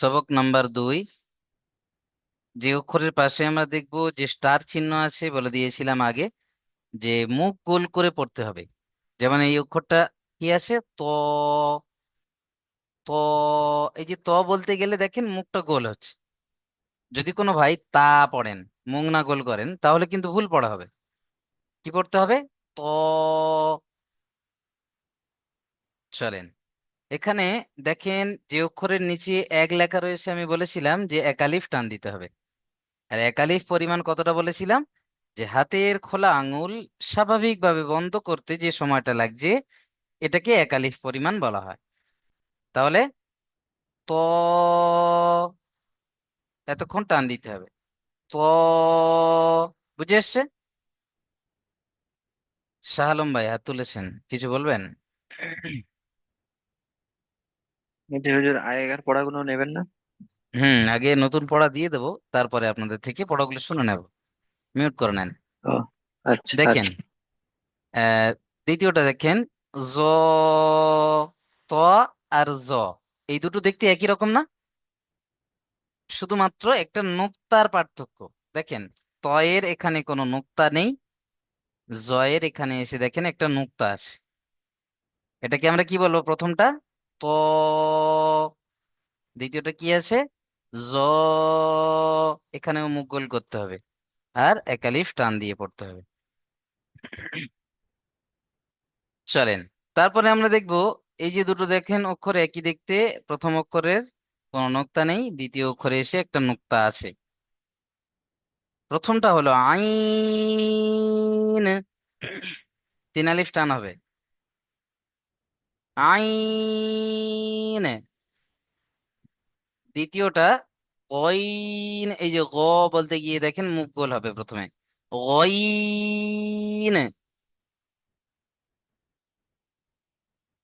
সবক নাম্বার দুই। যে অক্ষরের পাশে আমরা দেখব যে স্টার চিহ্ন আছে বলে দিয়েছিলাম আগে, যে মুখ গোল করে পড়তে হবে। যেমন এই অক্ষরটা কি আছে? ত ত, এই যে ত বলতে গেলে দেখেন মুখটা গোল হচ্ছে। যদি কোনো ভাই তা পড়েন, মুখ না গোল করেন, তাহলে কিন্তু ভুল পড়া হবে। কি পড়তে হবে? ত, চলেন। এখানে দেখেন যে অক্ষরের নিচে এক লেখা রয়েছে, আমি বলেছিলাম যে একালিফ টান দিতে হবে। আর একালিফ পরিমাণ কতটা বলেছিলাম? যে হাতের খোলা আঙুল স্বাভাবিকভাবে বন্ধ করতে যে সময়টা লাগছে, এটাকে একালিফ পরিমাণ বলা হয়। তাহলে ত এতক্ষণ টান দিতে হবে। ত বুঝে এসছে শাহ আলম ভাই, হাত তুলেছেন, কিছু বলবেন? জি হুজুর আগেকার পড়াগুলো নেবেন না? হুম আগে নতুন পড়া দিয়ে দেবো তারপরে আপনাদের থেকে পড়াগুলো শুনে নেব। মিউট করে নেন। ও আচ্ছা দেখেন আচ্ছা। আহ দ্বিতীয়টা দেখেন জ ত আর জ এই দুটো দেখতে একই রকম না? শুধুমাত্র একটা নোক্তার পার্থক্য। দেখেন তয়ের এখানে কোনো নোক্তা নেই জয়ের এখানে এসে দেখেন একটা নোক্তা আছে। এটাকে আমরা কি বলব প্রথমটা? ত দ্বিতীয়টা কি আছে? জ এখানেও মুখ করতে হবে। আর একালিফ টান দিয়ে পড়তে হবে। চলেন, তারপরে আমরা দেখব, এই যে দুটো দেখেন অক্ষর একই দেখতে, প্রথম অক্ষরের কোনো নোক্তা নেই, দ্বিতীয় অক্ষরে এসে একটা নোক্তা আছে। প্রথমটা হলো আইন। তিন আলিফ টান হবে। আইন। দ্বিতীয়টা, গইন। এই যে গ বলতে গিয়ে দেখেন মুখ গোল হবে প্রথমে। গইন।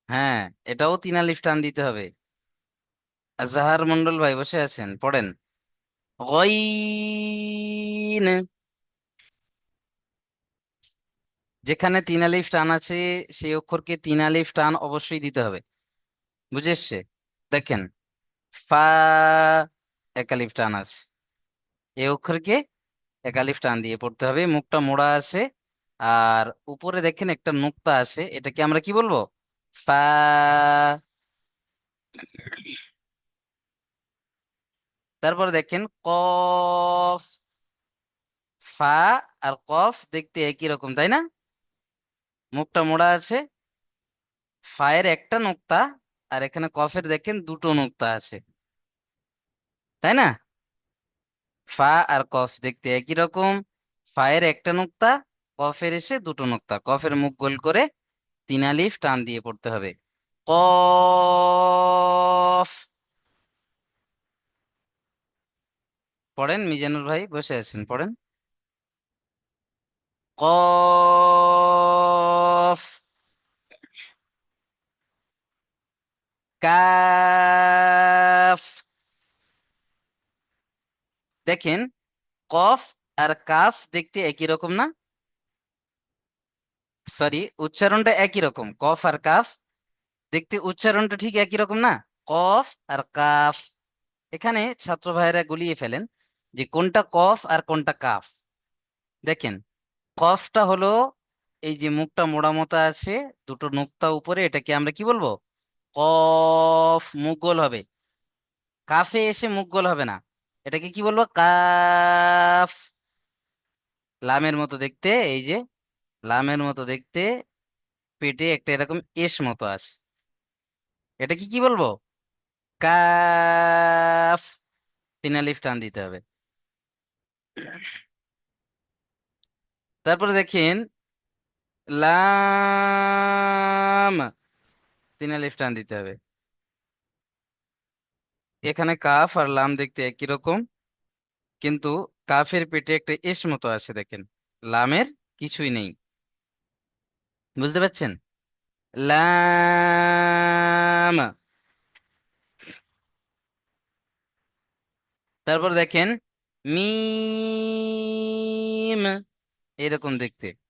হ্যাঁ এটাও তিন আলিফ টান দিতে হবে। আজহার মন্ডল ভাই বসে আছেন, পড়েন। গইন। যেখানে তিন আলিফ টান আছে, সেই অক্ষরকে তিন আলিফ টান অবশ্যই দিতে হবে। বুঝে এসছে দেখেন, ফা এক আলিফ টান আছে। এই অক্ষরকে এক আলিফ টান দিয়ে পড়তে হবে। মুখটা মোড়া আছে। আর উপরে দেখেন একটা নুক্তা আছে। এটাকে আমরা কি বলব? ফা তারপর দেখেন, কফ, ফা আর কফ দেখতে একই রকম, তাই না? মুখটা মোড়া আছে। ফায়ের একটা নুক্তা, আর এখানে কফের দেখেন দুটো নুক্তা আছে। তাই না? ফা আর কফ দেখতে একই রকম। ফায়ের একটা নুক্তা, কফের এসে দুটো নুক্তা। কফের মুখ গোল করে তিন আলিফ টান দিয়ে পড়তে হবে। কফ। পড়েন, মিজানুর ভাই বসে আছেন, পড়েন। কফ কাফ দেখেন, কফ আর কাফ দেখতে একই রকম না? সরি উচ্চারণটা একই রকম। কফ আর কাফ দেখতে উচ্চারণটা ঠিক একই রকম না? কফ আর কাফ। এখানে ছাত্র ভাইয়েরা গুলিয়ে ফেলেন যে কোনটা কফ আর কোনটা কাফ। দেখেন, কফটা হলো এই যে মুখটা মোড়া মতো আছে, দুটো নুক্তা উপরে, এটাকে আমরা কি বলব? কফ মুখ গোল হবে। কাফে এসে মুখ গোল হবে না। এটাকে কি বলব? কাফ। লামের মতো দেখতে, এই যে লামের মতো দেখতে, পেটে একটা এরকম এস মতো আছে। এটাকে কি বলব? কাফ। তিন আলিফ টান দিতে হবে। তারপরে দেখেন লাম। তিন আলিফ টান দিতে হবে। এখানে কাফ আর লাম দেখতে একই রকম, কিন্তু কাফের পেটে একটা এস মতো আছে, দেখেন। লামের কিছুই নেই। বুঝতে পারছেন? লাম। তারপর দেখেন, মিম। এরকম দেখতে।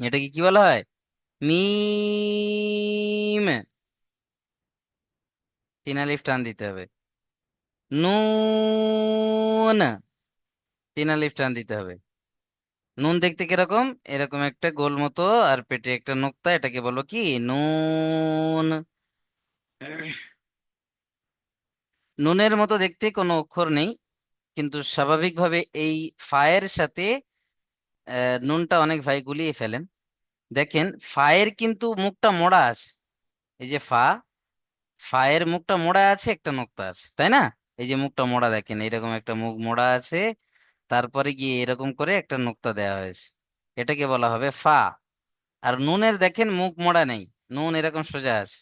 এটাকে কি বলা হয়? মিম। তিন আলিফ টান দিতে হবে। নুন। তিন আলিফ টান দিতে হবে। নুন দেখতে কীরকম? এরকম একটা গোল মতো আর পেটে একটা নোক্তা, এটাকে বলব কি? নুন। নুনের মতো দেখতে কোনো অক্ষর নেই, কিন্তু স্বাভাবিকভাবে এই ফায়ের সাথে নুনটা অনেক ভাই গুলিয়ে ফেলেন। দেখেন, ফায়ের কিন্তু মুখটা মোড়া আছে। এই যে ফা, ফায়ের মুখটা মোড়া আছে, একটা নোক্তা আছে, তাই না? এই যে মুখটা মোড়া দেখেন এরকম একটা মুখ মোড়া আছে। তারপরে গিয়ে এরকম করে একটা নোক্তা দেওয়া হয়েছে। এটাকে বলা হবে ফা। আর নুনের দেখেন, মুখ মোড়া নেই। নুন এরকম সোজা আছে।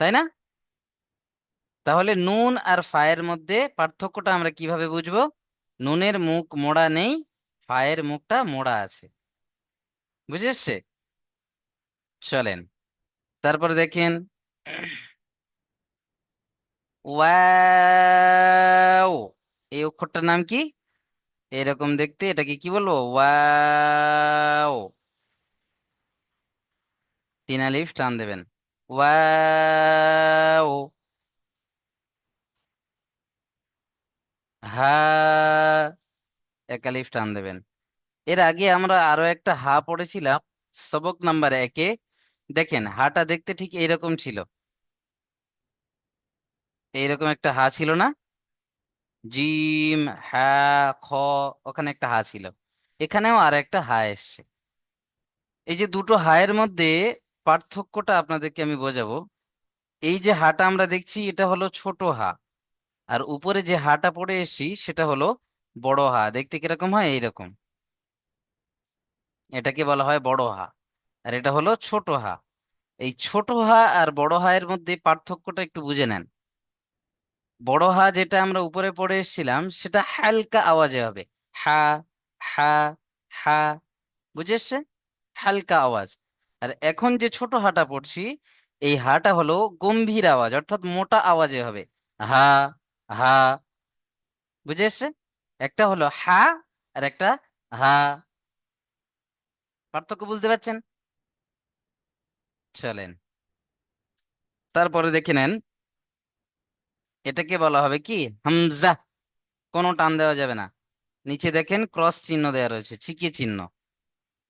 তাই না? তাহলে নুন আর ফায়ের মধ্যে পার্থক্যটা আমরা কীভাবে বুঝব? নুনের মুখ মোড়া নেই ফায়ের মুখটা মোড়া আছে। বুঝে এসছে চলেন। তারপরে দেখেন। ওয়াও! এই অক্ষরটার নাম কি? এরকম দেখতে। এটাকে কি বলব? ওয়াও! তিন আলিফ টান দেবেন। ওয়াও! হা এক আলিফ টান দেবেন। এর আগে আমরা আরও একটা হা পড়েছিলাম, সবক নাম্বার একে। দেখেন, হাটা দেখতে ঠিক এইরকম ছিল। এইরকম একটা হা ছিল না? জিম, হা, খ, ওখানে একটা হা ছিল। এখানেও আর একটা হা এসছে। এই যে দুটো হায়ের মধ্যে পার্থক্যটা আপনাদেরকে আমি বোঝাবো। এই যে হাটা আমরা দেখছি, এটা হলো ছোট হা। আর উপরে যে হাটা পড়ে এসছি, সেটা হলো বড় হা। দেখতে কীরকম হয়? এইরকম। এটাকে বলা হয় বড় হা। আর এটা হলো ছোট হা। এই ছোট হা আর বড় হায়ের মধ্যে পার্থক্যটা একটু বুঝে নেন। বড় হা যেটা আমরা উপরে পড়ে এসেছিলাম, সেটা হালকা আওয়াজে হবে। হা হা হা। বুঝে এসছে হালকা আওয়াজ। আর এখন যে ছোট হাটা পড়ছি, এই হাটা হলো গম্ভীর আওয়াজ, অর্থাৎ মোটা আওয়াজে হবে। হা হা। বুঝে এসছে একটা হলো হা আর একটা হা। পার্থক্য বুঝতে পারছেন? চলেন। তারপরে দেখে নেন, এটাকে বলা হবে কি? হামজা। কোনো টান দেওয়া যাবে না। নিচে দেখেন ক্রস চিহ্ন দেওয়া রয়েছে চিকি চিহ্ন।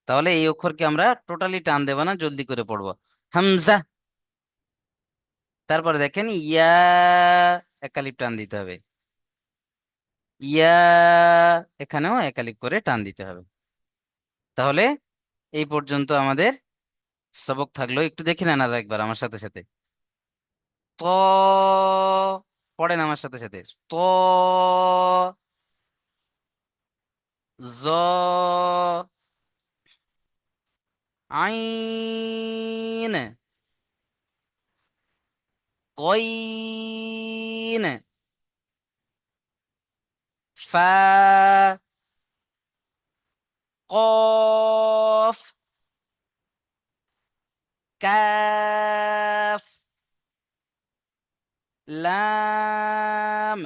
তাহলে এই অক্ষরকে আমরা টোটালি টান দেব না, জলদি করে পড়ব। হামজা। তারপরে দেখেন ইয়া, একালিপ টান দিতে হবে। ইয়া এখানেও একালিপ করে টান দিতে হবে। তাহলে এই পর্যন্ত আমাদের সবক থাকল। একটু দেখে নেন আর একবার আমার সাথে সাথে। ত পড়েন আমার সাথে সাথে। ত জ আইন কইন ফা কফ কাফ লাম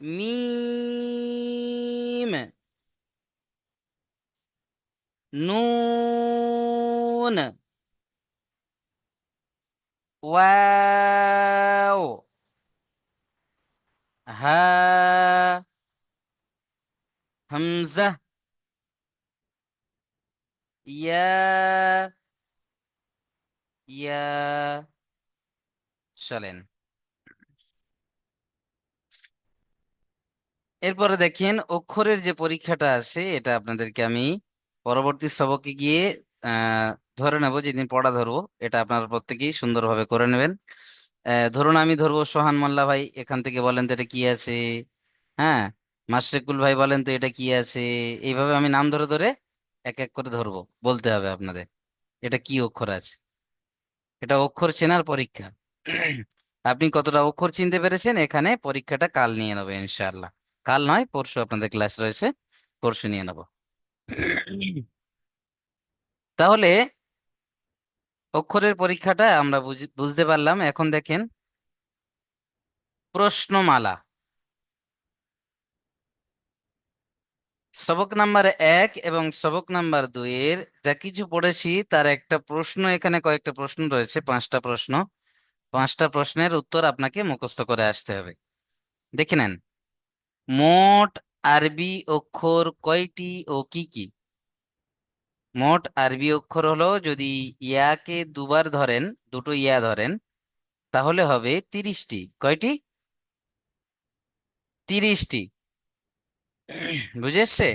মিম নুন ওয়াও হা হামজা ইয়া ইয়া চলেন। এরপরে দেখেন অক্ষরের যে পরীক্ষাটা আছে, এটা আপনাদেরকে আমি পরবর্তী সবকে গিয়ে ধরে নেব, যেদিন পড়া ধরবো, এটা আপনারা প্রত্যেকেই সুন্দরভাবে করে নেবেন। ধরুন আমি ধরবো সোহান মোল্লা ভাই, এখান থেকে বলেন তো এটা কি আছে? হ্যাঁ? মাশরেকুল ভাই বলেন তো এটা কি আছে? এইভাবে আমি নাম ধরে ধরে এক এক করে ধরবো, বলতে হবে আপনাদের। এটা কি অক্ষর আছে? এটা অক্ষর চেনার পরীক্ষা। আপনি কতটা অক্ষর চিনতে পেরেছেন এখানে পরীক্ষাটা কাল নিয়ে নেব ইনশাআল্লাহ। কাল নয়, পরশু আপনাদের ক্লাস রয়েছে, পরশু নিয়ে নেব। তাহলে অক্ষরের পরীক্ষাটা আমরা বুঝ- বুঝতে পারলাম। এখন দেখেন, প্রশ্নমালা। সবক নাম্বার এক এবং সবক নাম্বার দুইয়ের যা কিছু পড়েছি, তার একটা প্রশ্ন, এখানে কয়েকটা প্রশ্ন রয়েছে, পাঁচটা প্রশ্ন। পাঁচটা প্রশ্নের উত্তর আপনাকে মুখস্থ করে আসতে হবে। দেখে নেন। মোট আরবি অক্ষর কয়টি ও কি কি? মোট আরবি অক্ষর হলো যদি ইয়াকে দুবার ধরেন, দুটো ইয়া ধরেন, তাহলে হবে তিরিশটি। কয়টি? তিরিশটি। বুঝে এসছে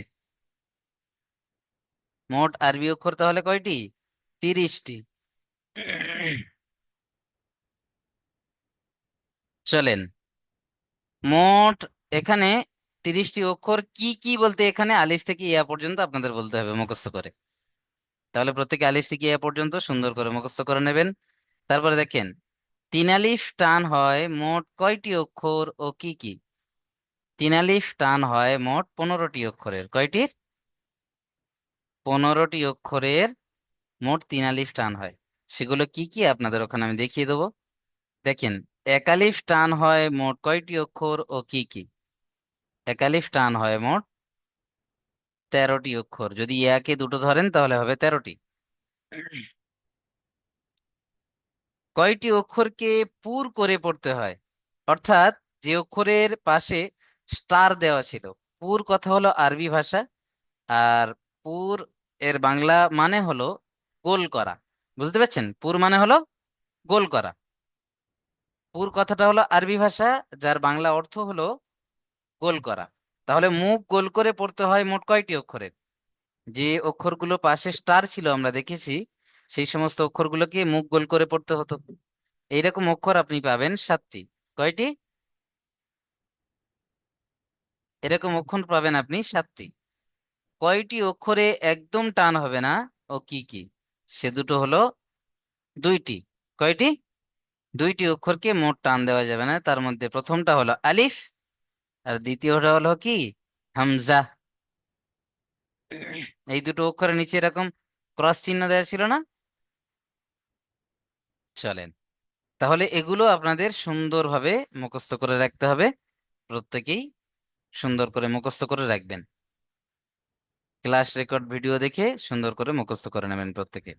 মোট আরবি অক্ষর তাহলে কয়টি? তিরিশটি। চলেন। মোট এখানে তিরিশটি অক্ষর কি কি বলতে এখানে আলিফ থেকে ইয়া পর্যন্ত আপনাদের বলতে হবে মুখস্থ করে। তাহলে প্রত্যেকে আলিফ থেকে ইয়া পর্যন্ত? সুন্দর করে মুখস্থ করে নেবেন। তারপরে দেখেন, তিন আলিফ টান হয় মোট কয়টি অক্ষর ও কি কি? তিন আলিফ টান হয় মোট পনেরোটি অক্ষরের। কয়টির? পনেরোটি অক্ষরের মোট তিন আলিফ টান হয়। সেগুলো কি কি? আপনাদের ওখানে আমি দেখিয়ে দেবো। দেখেন, এক আলিফ টান হয় মোট কয়টি অক্ষর ও কি কি? এক আলিফ টান হয় মোট তেরোটি অক্ষর। যদি ইয়াকে দুটো ধরেন, তাহলে হবে তেরোটি। কয়টি অক্ষরকে পুর করে পড়তে হয়? অর্থাৎ যে অক্ষরের পাশে স্টার দেওয়া ছিল, পুর কথা হলো আরবি ভাষা, আর পুর এর বাংলা মানে হলো গোল করা। বুঝতে পারছেন? পুর মানে হলো গোল করা। পুর কথাটা হলো আরবি ভাষা, যার বাংলা অর্থ হলো গোল করা। তাহলে মুখ গোল করে পড়তে হয় মোট কয়টি অক্ষরের? যে অক্ষরগুলো পাশে স্টার ছিল আমরা দেখেছি, সেই সমস্ত অক্ষরগুলোকে মুখ গোল করে পড়তে হতো। এইরকম অক্ষর আপনি পাবেন সাতটি। কয়টি? এরকম অক্ষর পাবেন আপনি সাতটি। কয়টি অক্ষরে একদম টান হবে না ও কি কি? সে দুটো হলো দুইটি। কয়টি? দুইটি অক্ষরকে মোট টান দেওয়া যাবে না। তার মধ্যে প্রথমটা হলো আলিফ আর দ্বিতীয়টা হলো কি? হামজা। এই দুটো অক্ষরের নিচে এরকম ক্রস চিহ্ন দেওয়া ছিল না? চলেন। তাহলে এগুলো আপনাদের সুন্দরভাবে মুখস্থ করে রাখতে হবে। প্রত্যেকেই সুন্দর করে মুখস্থ করে রাখবেন। ক্লাস রেকর্ড ভিডিও দেখে সুন্দর করে মুখস্থ করে নেবেন প্রত্যেকে।